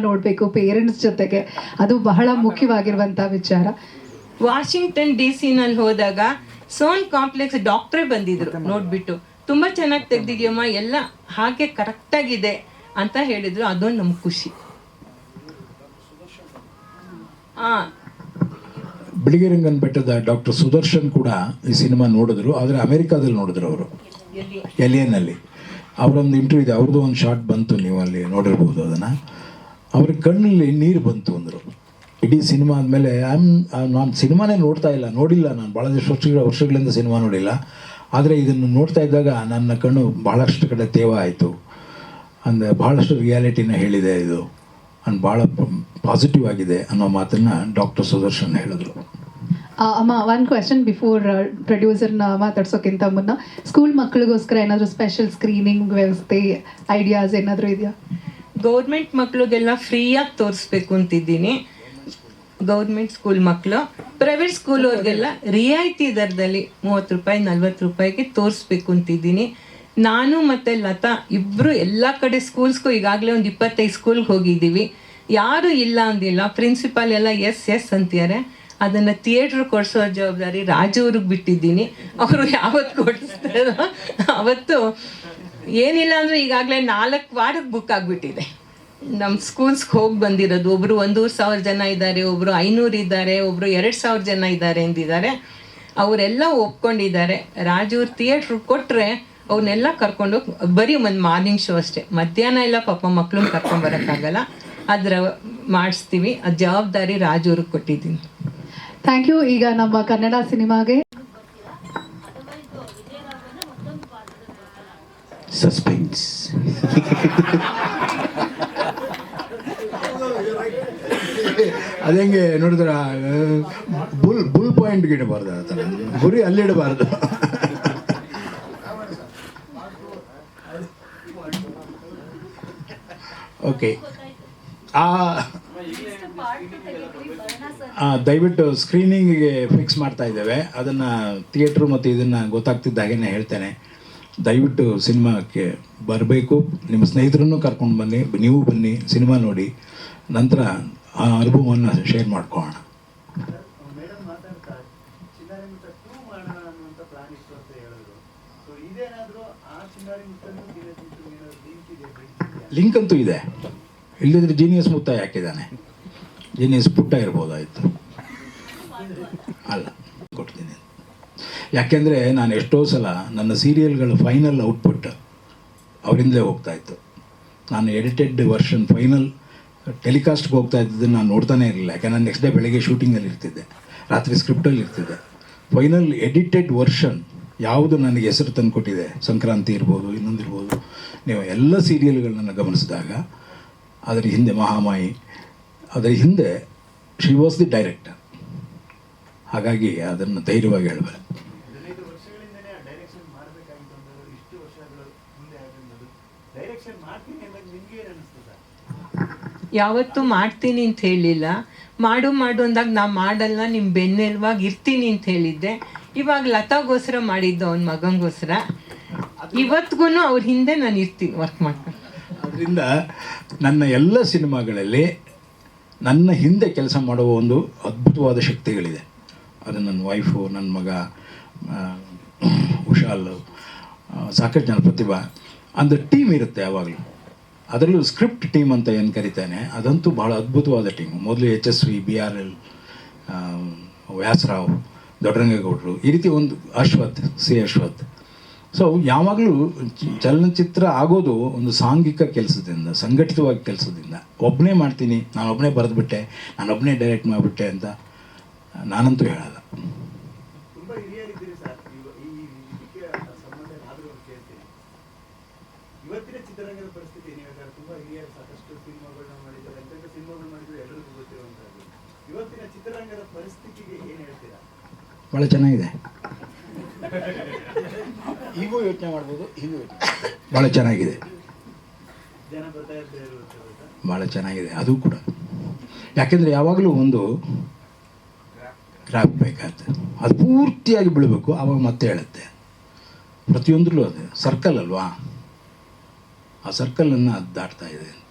ನೋಡ್ಬೇಕು ಪೇರೆಂಟ್ಸ್ ಜೊತೆಗೆ. ಅದು ಬಹಳ ಮುಖ್ಯವಾಗಿರುವಂತಹ ವಿಚಾರ. ವಾಷಿಂಗ್ಟನ್ ಡಿ ಸಿ ನಲ್ಲಿ ಹೋದಾಗ ಸೋನ್ ಕಾಂಪ್ಲೆಕ್ಸ್ ಡಾಕ್ಟ್ರೇ ಬಂದಿದ್ರು. ನೋಡ್ಬಿಟ್ಟು ತುಂಬಾ ಚೆನ್ನಾಗಿ ತೆಗ್ದಿದ್ಯಮ್ಮ ಎಲ್ಲ ಹಾಗೆ ಕರೆಕ್ಟ್ ಆಗಿದೆ ಅಂತ ಹೇಳಿದ್ರು. ಅದೊಂದು ನಮ್ಗೆ ಖುಷಿ. ಆ. ಬಿಳಿಗಿರಂಗನ್ ಬೆಟ್ಟದ ಡಾಕ್ಟರ್ ಸುದರ್ಶನ್ ಕೂಡ ಈ ಸಿನಿಮಾ ನೋಡಿದ್ರು. ಆದರೆ ಅಮೆರಿಕಾದಲ್ಲಿ ನೋಡಿದ್ರು ಅವರು. ಎಲಿಯನ್ ಅಲ್ಲಿ ಅವರೊಂದು ಇಂಟರ್ವ್ಯೂ ಇದೆ. ಅವ್ರದ್ದು ಒಂದು ಶಾರ್ಟ್ ಬಂತು. ನೀವು ಅಲ್ಲಿ ನೋಡಿರ್ಬೋದು ಅದನ್ನು. ಅವ್ರ ಕಣ್ಣಲ್ಲಿ ನೀರು ಬಂತು ಅಂದರು. ಇಡೀ ಸಿನಿಮಾ ಆದಮೇಲೆ ಐಮ್ ನಾನು ಸಿನಿಮಾನೇ ನೋಡ್ತಾ ಇಲ್ಲ, ನೋಡಿಲ್ಲ ನಾನು. ಭಾಳಷ್ಟು ವರ್ಷಗಳ ವರ್ಷಗಳಿಂದ ಸಿನಿಮಾ ನೋಡಿಲ್ಲ. ಆದರೆ ಇದನ್ನು ನೋಡ್ತಾ ಇದ್ದಾಗ ನನ್ನ ಕಣ್ಣು ಭಾಳಷ್ಟು ಕಡೆ ತೇವ ಆಯಿತು. ಅಂದರೆ ಭಾಳಷ್ಟು ರಿಯಾಲಿಟಿನ ಹೇಳಿದೆ ಇದು. ಅಂಡ್ ಭಾಳ ಪಾಸಿಟಿವ್ ಆಗಿದೆ ಅನ್ನೋ ಮಾತನ್ನು ಡಾಕ್ಟರ್ ಸುದರ್ಶನ್ ಹೇಳಿದ್ರು. ಅಮ್ಮ ಒನ್ ಕ್ವೆಶನ್ ಬಿಫೋರ್ ಪ್ರೊಡ್ಯೂಸರ್ನ ಮಾತಾಡ್ಸೋಕ್ಕಿಂತ ಮುನ್ನ ಸ್ಕೂಲ್ ಮಕ್ಕಳಿಗೋಸ್ಕರ ಏನಾದರೂ ಸ್ಪೆಷಲ್ ಸ್ಕ್ರೀನಿಂಗ್ ವ್ಯವಸ್ಥೆ ಐಡಿಯಾಸ್ ಏನಾದರೂ ಇದೆಯಾ? ಗೌರ್ಮೆಂಟ್ ಮಕ್ಳಿಗೆಲ್ಲ ಫ್ರೀಯಾಗಿ ತೋರಿಸ್ಬೇಕು ಅಂತಿದ್ದೀನಿ. ಗೌರ್ಮೆಂಟ್ ಸ್ಕೂಲ್ ಮಕ್ಕಳು ಪ್ರೈವೇಟ್ ಸ್ಕೂಲ್ ಅವ್ರಿಗೆಲ್ಲ ರಿಯಾಯಿತಿ ದರದಲ್ಲಿ ಮೂವತ್ತು ರೂಪಾಯಿ, ನಲ್ವತ್ತು ರೂಪಾಯಿಗೆ ತೋರಿಸ್ಬೇಕು ಅಂತಿದ್ದೀನಿ. ನಾನು ಮತ್ತು ಲತಾ ಇಬ್ಬರು ಎಲ್ಲ ಕಡೆ ಸ್ಕೂಲ್ಸ್ಗೂ ಈಗಾಗಲೇ ಒಂದು ಇಪ್ಪತ್ತೈದು ಸ್ಕೂಲ್ಗೆ ಹೋಗಿದ್ದೀವಿ. ಯಾರು ಇಲ್ಲ ಅಂದಿಲ್ಲ. ಪ್ರಿನ್ಸಿಪಾಲ್ ಎಲ್ಲ ಎಸ್ ಎಸ್ ಅಂತಿದ್ದಾರೆ. ಅದನ್ನು ಥಿಯೇಟ್ರ್ ಕೊಡಿಸೋ ಜವಾಬ್ದಾರಿ ರಾಜು ಅವ್ರಿಗೆ ಬಿಟ್ಟಿದ್ದೀನಿ. ಅವರು ಯಾವತ್ತು ಕೊಡಿಸ್ತಾರೋ ಅವತ್ತು ಏನಿಲ್ಲ ಅಂದ್ರೆ ಈಗಾಗಲೇ ನಾಲ್ಕು ವಾರಕ್ಕೆ ಬುಕ್ ಆಗಿಬಿಟ್ಟಿದೆ. ನಮ್ಮ ಸ್ಕೂಲ್ಸ್ಗೆ ಹೋಗಿ ಬಂದಿರೋದು. ಒಬ್ಬರು ಒಂದೂವರೆ ಸಾವಿರ ಜನ ಇದ್ದಾರೆ ಒಬ್ಬರು ಐನೂರು ಇದ್ದಾರೆ ಒಬ್ಬರು ಎರಡು ಸಾವಿರ ಜನ ಇದ್ದಾರೆ ಎಂದಿದ್ದಾರೆ ಅವರೆಲ್ಲ ಒಪ್ಕೊಂಡಿದ್ದಾರೆ. ರಾಜೂರ್ ಥಿಯೇಟ್ರ್ ಕೊಟ್ಟರೆ ಅವ್ರನ್ನೆಲ್ಲ ಕರ್ಕೊಂಡು ಬರೀ ಒಂದು ಮಾರ್ನಿಂಗ್ ಶೋ ಅಷ್ಟೇ. ಮಧ್ಯಾಹ್ನ ಎಲ್ಲ ಪಾಪ ಮಕ್ಳನ್ನ ಕರ್ಕೊಂಬರೋಕ್ಕಾಗಲ್ಲ ಅದರ ಮಾಡಿಸ್ತೀವಿ. ಆ ಜವಾಬ್ದಾರಿ ರಾಜೂರಿಗೆ ಕೊಟ್ಟಿದ್ದೀನಿ. ಥ್ಯಾಂಕ್ ಯು ಈಗ ನಮ್ಮ ಕನ್ನಡ ಸಿನಿಮಾಗೆ ಸಸ್ಪೆನ್ಸ್ ನೋಡಿದ್ರೆ ನೋಡಿದ್ರ ಬುಲ್ ಬುಲ್ ಪಾಯಿಂಟ್ಗೆ ಇಡಬಾರ್ದು ಆ ಥರ. ಗುರಿ ಅಲ್ಲಿಡಬಾರ್ದು ಓಕೆ ಆ ದಯವಿಟ್ಟು ಸ್ಕ್ರೀನಿಂಗಿಗೆ ಫಿಕ್ಸ್ ಮಾಡ್ತಾ ಇದ್ದೇವೆ. ಅದನ್ನು ಥಿಯೇಟ್ರು ಮತ್ತು ಇದನ್ನು ಗೊತ್ತಾಗ್ತಿದ್ದ ಹಾಗೇನೆ ಹೇಳ್ತೇನೆ. ದಯವಿಟ್ಟು ಸಿನಿಮಾಕ್ಕೆ ಬರಬೇಕು. ನಿಮ್ಮ ಸ್ನೇಹಿತರನ್ನು ಕರ್ಕೊಂಡು ಬನ್ನಿ ನೀವು ಬನ್ನಿ ಸಿನಿಮಾ ನೋಡಿ. ನಂತರ ಆ ಅನುಭವವನ್ನು ಶೇರ್ ಮಾಡ್ಕೊಳ್ಳೋಣ? ಲಿಂಕ್ ಅಂತೂ ಇದೆ ಇಲ್ಲದಿದ್ರೆ ಜೀನಿಯಸ್ ಮುತ್ತ ಹಾಕಿದ್ದಾನೆ ಜೀನಿಯಸ್ ಪುಟ್ಟ ಇರ್ಬೋದಾಯ್ತು. ಅಲ್ಲ ಕೊಡ್ತೀನಿ. ಯಾಕೆಂದರೆ ನಾನು ಎಷ್ಟೋ ಸಲ ನನ್ನ ಸೀರಿಯಲ್ಗಳ ಫೈನಲ್ ಔಟ್ಪುಟ್ ಅವರಿಂದಲೇ ಹೋಗ್ತಾ ಇತ್ತು. ನಾನು ಎಡಿಟೆಡ್ ವರ್ಷನ್ ಫೈನಲ್ ಟೆಲಿಕಾಸ್ಟ್ಗೆ ಹೋಗ್ತಾ ಇದ್ದಿದ್ದು ನಾನು ನೋಡ್ತಾನೇ ಇರಲಿಲ್ಲ. ಯಾಕೆಂದರೆ ನಾನು ನೆಕ್ಸ್ಟ್ ಡೇ ಬೆಳಗ್ಗೆ ಶೂಟಿಂಗಲ್ಲಿ ಇರ್ತಿದ್ದೆ. ರಾತ್ರಿ ಸ್ಕ್ರಿಪ್ಟಲ್ಲಿ ಇರ್ತಿದ್ದೆ. ಫೈನಲ್ ಎಡಿಟೆಡ್ ವರ್ಷನ್ ಯಾವುದು ನನಗೆ ಹೆಸರು ತಂದುಕೊಟ್ಟಿದೆ ಸಂಕ್ರಾಂತಿ ಇರ್ಬೋದು ಇನ್ನೊಂದಿರ್ಬೋದು ನೀವು ಎಲ್ಲ ಸೀರಿಯಲ್ಗಳನ್ನ ಗಮನಿಸಿದಾಗ ಅದರ ಹಿಂದೆ ಮಹಾಮಾಯಿ, ಅದರ ಹಿಂದೆ ಶಿ ವಾಸ್ ದಿ ಡೈರೆಕ್ಟರ್ ಹಾಗಾಗಿ ಅದನ್ನು ಧೈರ್ಯವಾಗಿ ಹೇಳಬಲ್ಲೆ. ಯಾವತ್ತೂ ಮಾಡ್ತೀನಿ ಅಂತ ಹೇಳಿಲ್ಲ. ಮಾಡು ಮಾಡು ಅಂದಾಗ ನಾ ಮಾಡಲ್ಲ ನಿಮ್ಮ ಬೆನ್ನೆಲ್ವಾಗ ಇರ್ತೀನಿ ಅಂತ ಹೇಳಿದ್ದೆ. ಇವಾಗ ಲತಾಗೋಸ್ಕರ ಮಾಡಿದ್ದು ಅವನ ಮಗಂಗೋಸ್ಕರ. ಇವತ್ತಿಗೂ ಅವ್ರ ಹಿಂದೆ ನಾನು ಇರ್ತೀನಿ ವರ್ಕ್ ಮಾಡ್ಕೊಂಡು ಅದರಿಂದ ನನ್ನ ಎಲ್ಲ ಸಿನಿಮಾಗಳಲ್ಲಿ ನನ್ನ ಹಿಂದೆ ಕೆಲಸ ಮಾಡುವ ಒಂದು ಅದ್ಭುತವಾದ ಶಕ್ತಿಗಳಿದೆ. ಅದು ನನ್ನ ವೈಫು ನನ್ನ ಮಗ ಆ, ಸಾಕಷ್ಟು ಜನ ಪ್ರತಿಭಾ. ಅಂದ ಟೀಮ್ ಇರುತ್ತೆ ಯಾವಾಗಲೂ. ಅದರಲ್ಲೂ ಸ್ಕ್ರಿಪ್ಟ್ ಟೀಮ್ ಅಂತ ಏನು ಕರಿತಾನೆ, ಅದಂತೂ ಭಾಳ ಅದ್ಭುತವಾದ ಟೀಮು ಮೊದಲು H S V, B R L Vyasarao, ದೊಡ್ಡರಂಗೇಗೌಡರು, ಈ ರೀತಿ ಒಂದು ಅಶ್ವಥ್, ಸಿ ಅಶ್ವಥ್. ಸೊ ಯಾವಾಗಲೂ ಚಲನಚಿತ್ರ ಆಗೋದು ಒಂದು ಸಾಂಘಿಕ ಕೆಲಸದಿಂದ, ಸಂಘಟಿತವಾಗಿ ಕೆಲಸದಿಂದ. ಒಬ್ಬನೇ ಮಾಡ್ತೀನಿ ನಾನು ಒಬ್ಬನೇ ಬರೆದ್ಬಿಟ್ಟೆ ನಾನೊಬ್ಬನೇ ಡೈರೆಕ್ಟ್ ಮಾಡಿಬಿಟ್ಟೆ ಅಂತ ನಾನಂತೂ ಹೇಳಲ್ಲ. ಚಿತ್ರರಂಗದ ಪರಿಸ್ಥಿತಿ ನೀವು ಹೇಳಿದ್ರೆ ತುಂಬಾ ಹಿರಿಯರು ಸಾಕಷ್ಟು ಸಿನಿಮಾಗಳನ್ನ ಮಾಡಿದ್ದಾರೆ. ಎಂತೆಂಥ ಸಿನಿಮಾಗಳು ಮಾಡಿದ್ರು ಎಲ್ಲರಿಗೂ ಗೊತ್ತಿರುವಂತದ್ದು ಇವತ್ತಿನ ಚಿತ್ರರಂಗದ ಪರಿಸ್ಥಿತಿಗೆ ಏನ್ ಹೇಳ್ತೀರಾ? ಬಹಳ ಚೆನ್ನಾಗಿದೆ. ಈಗೂ ಯೋಚನೆ ಮಾಡ್ಬೋದು ಹೀಗೂ ಯೋಚನೆ ಬಹಳ ಚೆನ್ನಾಗಿದೆ. ಜನ ಬರ್ತಾ ಭಾಳ ಚೆನ್ನಾಗಿದೆ. ಅದು ಕೂಡ. ಯಾಕೆಂದರೆ ಯಾವಾಗಲೂ ಒಂದು ಕ್ರಾಫ್ಟ್ ಬೇಕಾಗುತ್ತೆ ಅದು ಪೂರ್ತಿಯಾಗಿ ಬೀಳಬೇಕು ಆವಾಗ ಮತ್ತೆ ಹೇಳುತ್ತೆ. ಪ್ರತಿಯೊಂದರಲ್ಲೂ ಅದೇ. ಸರ್ಕಲ್ ಅಲ್ವಾ? ಆ ಸರ್ಕಲನ್ನು ಅದು ದಾಟ್ತಾ ಇದೆ.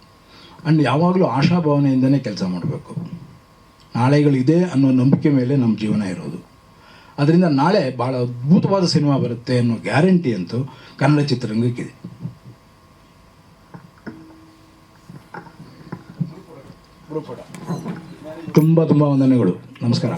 ಆ್ಯಂಡ್ ಯಾವಾಗಲೂ ಆಶಾಭಾವನೆಯಿಂದನೇ ಕೆಲಸ ಮಾಡಬೇಕು. ನಾಳೆಗಳಿದೆ ಅನ್ನೋ ನಂಬಿಕೆ ಮೇಲೆ ನಮ್ಮ ಜೀವನ ಇರೋದು. ಅದರಿಂದ ನಾಳೆ ಭಾಳ ಅದ್ಭುತವಾದ ಸಿನಿಮಾ ಬರುತ್ತೆ ಅನ್ನೋ ಗ್ಯಾರಂಟಿ ಅಂತೂ ಕನ್ನಡ ಚಿತ್ರರಂಗಕ್ಕಿದೆ. ತುಂಬ ತುಂಬ ವಂದನೆಗಳು. ನಮಸ್ಕಾರ.